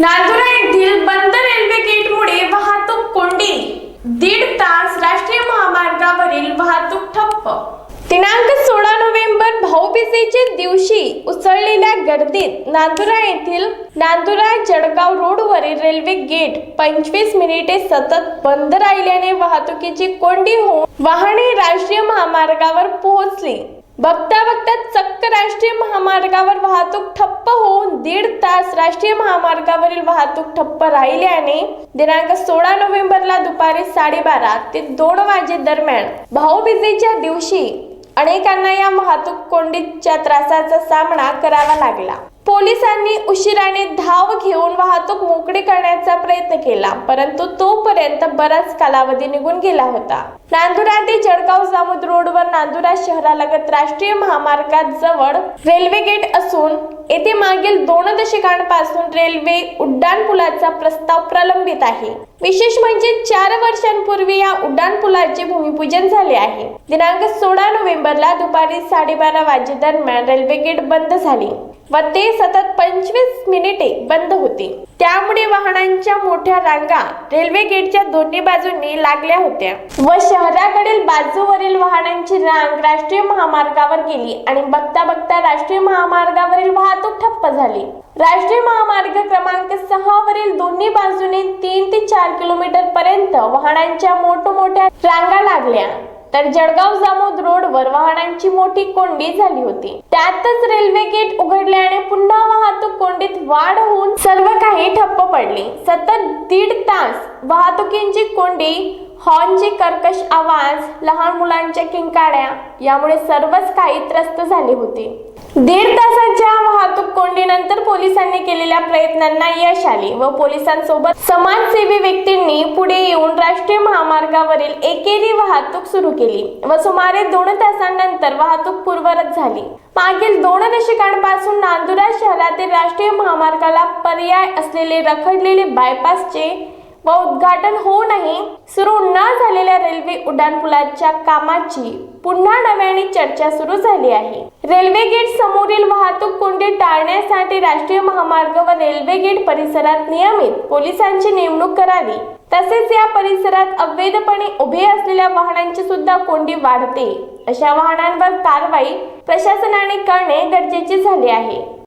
नांदुरा येथील बंद रेल्वे गेटमुळे वाहतूक कोंडी. दीड तास राष्ट्रीय महामार्गावरील वाहतूक ठप्प. दिनांक सोळा नोव्हेंबर भाऊबीजेच्या दिवशी उसळलेल्या गर्दीत नांदुरा येथील नांदुरा जळगाव रोडवरील रेल्वे गेट पंचवीस मिनिटे सतत बंद राहिल्याने वाहतुकीची कोंडी होऊन वाहने राष्ट्रीय महामार्गावर पोहोचली. बघता बघता चक्क राष्ट्रीय महामार्गावर वाहतूक ठप्प होऊन दीड तास राष्ट्रीय महामार्गावरील वाहतूक ठप्प राहिल्याने दिनांक सोळा नोव्हेंबरला दुपारी साडेबारा ते दोन वाजे दरम्यान भाऊबीजेच्या दिवशी अनेकांना या वाहतूक कोंडीच्या त्रासाचा सामना करावा लागला. पोलिसांनी उशिराने धाव घेऊन वाहतूक मोकळी करण्याचा प्रयत्न केला परंतु तोपर्यंत बराच कालावधी निघून गेला होता. नांदुरा ते जळगाव जामोद रोडवर नांदुरा शहरालगत राष्ट्रीय महामार्गात जवळ रेल्वे गेट असून येथे मागील दोन दशकांपासून रेल्वे उड्डाणपुलाचा प्रस्ताव प्रलंबित आहे. विशेष म्हणजे चार वर्षांपूर्वी या उड्डाणपुलाचे भूमिपूजन झाले आहे. दिनांक सोळा नोव्हेंबरला दुपारी साडेबारा वाजे दरम्यान रेल्वे गेट बंद झाली. व ते सतत पंचवीस मिनिटे बंद होते. त्यामुळे वाहनांच्या मोठ्या रांगा रेल्वे गेटच्या दोन्ही बाजूंनी लागल्या होत्या. व शहराकडील बाजूवरील वाहनांची रांग राष्ट्रीय महामार्गावर गेली आणि बघता बघता राष्ट्रीय महामार्गावरील वाहतूक ठप्प झाली. राष्ट्रीय महामार्ग क्रमांक सहा वरील दोन्ही बाजूने तीन ते चार किलोमीटर पर्यंत वाहनांच्या मोठमोठ्या रांगा लागल्या. तर जळगाव जामोद रोडवर वाहनांची मोठी कोंडी झाली होती. त्यातच रेल्वे गेट उघडल्याने पुन्हा वाहतूक कोंडीत वाढ होऊन सर्व काही ठप्प पडले. सतत दीड तास वाहतुकींची कोंडी हॉर्नचे कर्कश आवाज लहान मुलांच्या किंकाड्या यामुळे सर्वच काही त्रस्त झाले होते. दीड तासात कोंडीनंतर पोलिसांनी केलेल्या प्रयत्नांना यश आले व पोलिसांसोबत समाजसेवी व्यक्तींनी पुढे येऊन राष्ट्रीय महामार्गावरील एकेरी वाहतूक सुरू केली व सुमारे दोन तासांनंतर वाहतूक पूर्ववत झाली. मागील दोन दशकांपासून नांदुरा शहरातील राष्ट्रीय महामार्गाला पर्याय असलेले रखडलेले बायपासचे व उद्घाटन होऊनही सुरू न झालेल्या रेल्वे उड्डाणपुलाच्या कामाची पुन्हा नव्याने चर्चा सुरू झाली आहे. रेल्वे गेट समोरील वाहतूक कोंडी टाळण्यासाठी राष्ट्रीय महामार्ग व रेल्वे गेट परिसरात नियमित पोलिसांची नेमणूक करावी. तसेच या परिसरात अवैधपणे उभे असलेल्या वाहनांची सुद्धा कोंडी वाढते. अशा वाहनांवर कारवाई प्रशासनाने करणे गरजेचे झाले आहे.